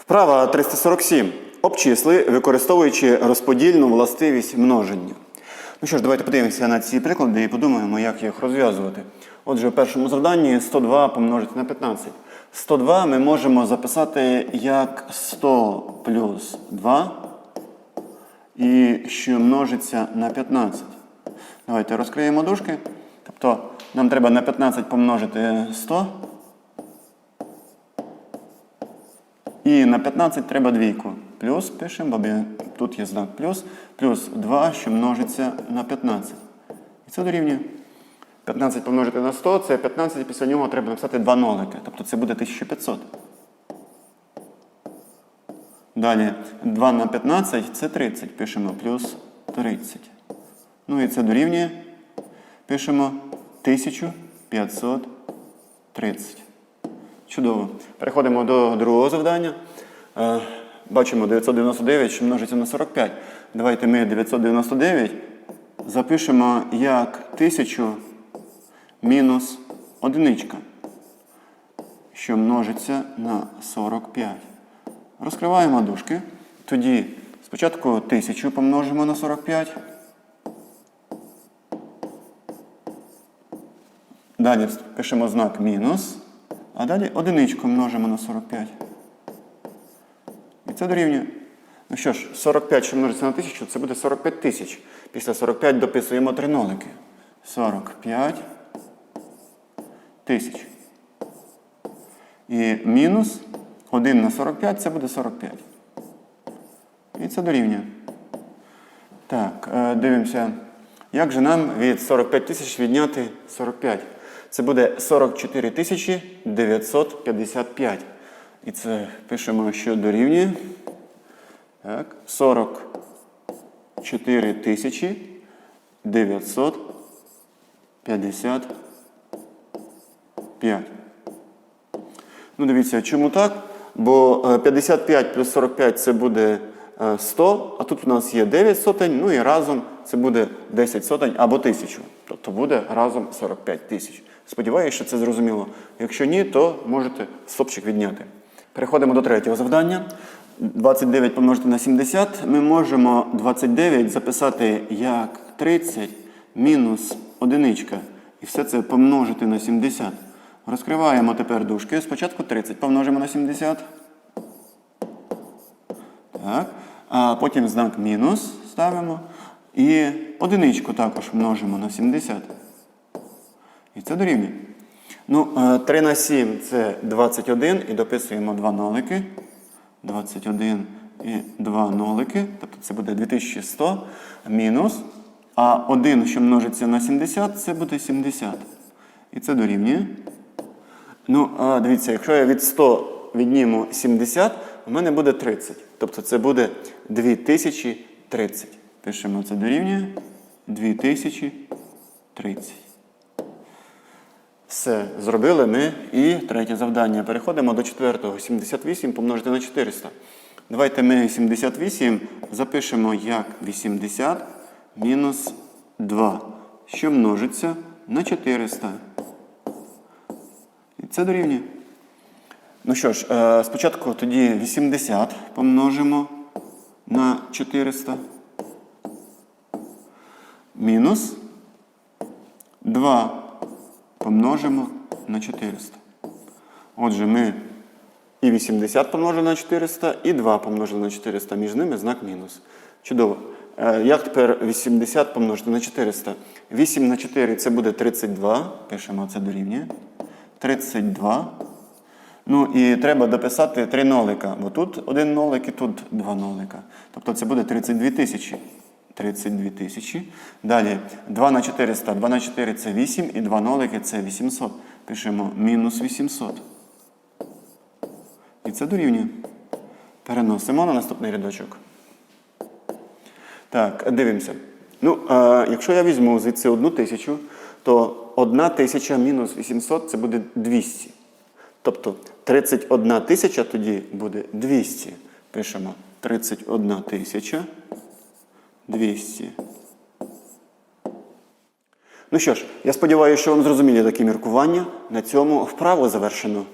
Вправа 347. Обчисли, використовуючи розподільну властивість множення. Ну що ж, давайте подивимося на ці приклади і подумаємо, як їх розв'язувати. Отже, в першому завданні 102 помножити на 15. 102 ми можемо записати як 100 плюс 2, і що множиться на 15. Давайте розкриємо дужки. Тобто нам треба на 15 помножити 100. І на 15 треба двійку. Плюс пишемо, бо тут є знак плюс, плюс 2, що множиться на 15. І це дорівнює. 15 помножити на 100, це 15, і після нього треба написати 2 нолики. Тобто це буде 1500. Далі 2 на 15 це 30. Пишемо плюс 30. Ну і це дорівнює. Пишемо 1530. Чудово. Переходимо до другого завдання. Е, Бачимо 999, що множиться на 45. Давайте ми 999 запишемо як 1000 мінус одиничка, що множиться на 45. Розкриваємо дужки. Тоді спочатку 1000 помножимо на 45. Далі пишемо знак мінус. А далі одиничку множимо на 45. І це дорівнює. Ну що ж, 45, що множиться на 1000, це буде 45 тисяч. Після 45 дописуємо три нолики. 45 тисяч. І мінус 1 на 45 це буде 45. І це дорівнює. Так, е, дивимося. Як же нам від 45 тисяч відняти 45? Це буде 44 955. І це пишемо, що дорівнює. Так, 44 тисячі 955. Ну, дивіться, чому так? Бо е, 55 плюс 45 це буде е, 100, а тут у нас є 9 сотень, ну і разом це буде 10 сотень або 1000. Тобто буде разом 45 тисяч. Сподіваюся, що це зрозуміло. Якщо ні, то можете стопчик відняти. Переходимо до третього завдання. 29 помножити на 70. Ми можемо 29 записати як 30 мінус одиничка. І все це помножити на 70. Розкриваємо тепер дужки. Спочатку 30 помножимо на 70. Так. А потім знак мінус ставимо. І одиничку також множимо на 70. І це дорівнює. Ну, е, 3 на 7 це 21 і дописуємо 2 нолики. 21 і 2 нолики. Тобто це буде 2100 мінус. А 1, що множиться на 70, це буде 70. І це дорівнює. Ну, дивіться, якщо я від 100 відніму 70, у мене буде 30. Тобто це буде 2030. Пишемо це дорівнює 2030. Все, зробили ми. І третє завдання. Переходимо до четвертого. 78 помножити на 400. Давайте ми 78 запишемо як 80 мінус 2, що множиться на 400. І це дорівнює. Ну що ж, е, спочатку тоді 80 помножимо на 400. Мінус 2 помножимо на 400. Отже, ми і 80 помножили на 400, і 2 помножили на 400. Між ними знак мінус. Чудово. Е, Як тепер 80 помножити на 400? 8 на 4 це буде 32. Пишемо це дорівнює. 32. Ну і треба дописати 3 нолика. Бо тут один нолик і тут два нолика. Тобто це буде 32 тисячі. 32 тисячі. Далі 2 на 400. 2 на 4 це 8 і 2 нолики це 800. Пишемо мінус 800. І це дорівнює. Переносимо на наступний рядочок. Так, дивимося. Ну, е, якщо я візьму звідси одну тисячу, то одна тисяча мінус 800 це буде 200. Тобто 31 тисяча тоді буде 200. Пишемо 31 тисяча 200. Ну що ж, я сподіваюся, що вам зрозуміли такі міркування. На цьому вправо завершено.